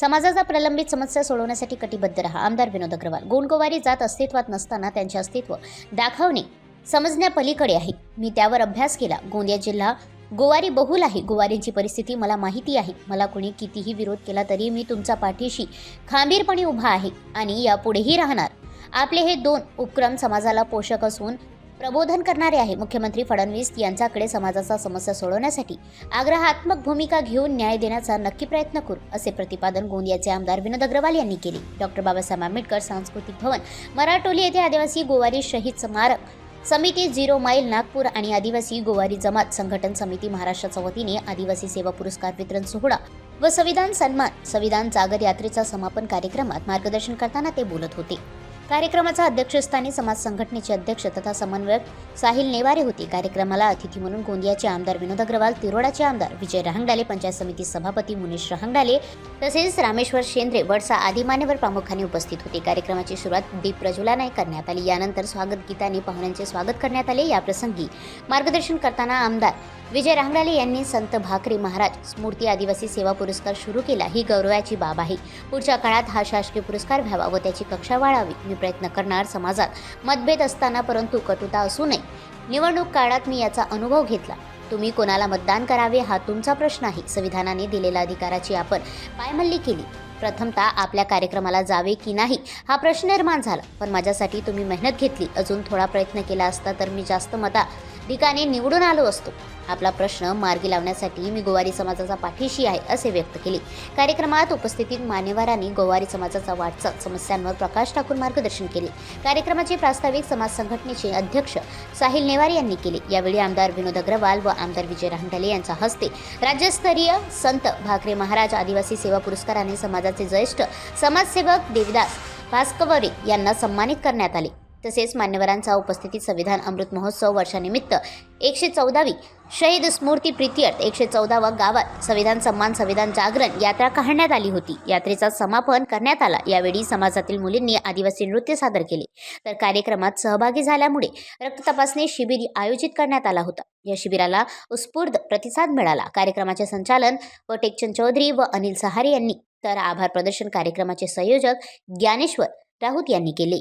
समाजाचा प्रलंबित समस्या सोडवण्यासाठी कटिबद्ध रहा. आमदार विनोद अग्रवाल. गोंडगोवारी जात अस्तित्वात नसताना त्यांचे अस्तित्व दाखवणे समजण्यापलीकडे आहे. मी त्यावर अभ्यास केला. गोंदिया जिल्हा गोवारी बहुल आहे. गोवारींची परिस्थिती मला माहिती आहे. मला कोणी कितीही विरोध केला तरी मी तुमचा पाठीशी खांबीरपणे उभा आहे आणि यापुढेही राहणार. आपले हे दोन उपक्रम समाजाला पोषक असून प्रबोधन करणारे आहे. मुख्यमंत्री फडणवीस यांच्याकडे समाजाचा समस्या सोडवण्यासाठी आग्रहात्मक भूमिका घेऊन न्याय देण्याचा नक्की प्रयत्न करू असे प्रतिपादन गोंदियाचे आमदार विनोद अग्रवाल यांनी केले. डॉक्टर बाबासाहेब आंबेडकर सांस्कृतिक भवन मराठोली येथे आदिवासी गोवारी शहीद स्मारक समिती झिरो माईल नागपूर आणि आदिवासी गोवारी जमात संघटन समिती महाराष्ट्राच्या वतीने आदिवासी सेवा पुरस्कार वितरण सोहळा व संविधान सन्मान संविधान जागर यात्रेचा समापन कार्यक्रमात मार्गदर्शन करताना ते बोलत होते. कार्यक्रमाच्या अध्यक्षस्थानी समाज संघटनेचे अध्यक्ष तथा समन्वयक साहिल नेवारे होते. कार्यक्रमाला अतिथी म्हणून गोंदियाचे आमदार विनोद अग्रवाल तिरोडाचे आमदार विजय रहांगडाले पंचायत समिती सभापती मुनेश रहांगडाले तसेच रामेश्वर शेंद्रे वडसा आदी मान्यवर प्रामुख्याने उपस्थित होते. कार्यक्रमाची सुरुवात दीप प्रज्वलाने करण्यात आली. यानंतर स्वागत गीताने पाहुण्यांचे स्वागत करण्यात आले. याप्रसंगी मार्गदर्शन करताना आमदार विजय रांगडाले यांनी संत भाकरे महाराज स्मृती आदिवासी सेवा पुरस्कार सुरू केला. ही गौरवाची बाब आहे. पुढच्या काळात हा शासकीय पुरस्कार व्हावा व त्याची कक्षा वाढावी. प्रयत्न करणार समाजात मतभेद असताना परंतु कटुता असू नये. निवडणूक काळात मी याचा अनुभव घेतला. तुम्ही कोणाला मतदान करावे हा तुमचा प्रश्न आहे संविधानाने दिलेल्या अधिकाराची आपण पायमल्ली केली. प्रथमतः आपल्या कार्यक्रमाला जावे की नाही हा प्रश्न निर्माण झाला. पण माझ्यासाठी तुम्ही मेहनत घेतली. अजून थोडा प्रयत्न केला असता तर मी जास्त मता ठिकाणी निवडून आलो असतो. आपला प्रश्न मार्गी लावण्यासाठी मी गोवारी समाजाचा पाठीशी आहे असे व्यक्त केले. कार्यक्रमात उपस्थितीत मान्यवरांनी गोवारी समाजाचा वाटचाल समस्यांवर प्रकाश टाकून मार्गदर्शन केले. कार्यक्रमाचे प्रास्ताविक समाज संघटनेचे अध्यक्ष साहिल नेवार यांनी केले. यावेळी आमदार विनोद अग्रवाल व आमदार विजय राहंडाले यांच्या हस्ते राज्यस्तरीय संत भाकरे महाराज आदिवासी सेवा पुरस्काराने समाजाचे ज्येष्ठ समाजसेवक देविदास भास्कवरे यांना सन्मानित करण्यात आले. तसेच मान्यवरांचा उपस्थितीत संविधान अमृत महोत्सव वर्षानिमित्त एकशे चौदावी शहीद स्मृती प्रित्यर्थ एकशे चौदावा गावात संविधान सन्मान संविधान जागरण यात्रा काढण्यात आली होती. यात्रेचा समापन करण्यात आला. यावेळी समाजातील मुलींनी आदिवासी नृत्य सादर केले. तर कार्यक्रमात सहभागी झाल्यामुळे रक्त तपासणी शिबिर आयोजित करण्यात आला होता. या शिबिराला उत्स्फूर्त प्रतिसाद मिळाला. कार्यक्रमाचे संचालन व टेकचंद चौधरी व अनिल सहारे यांनी. तर आभार प्रदर्शन कार्यक्रमाचे संयोजक ज्ञानेश्वर राऊत यांनी केले.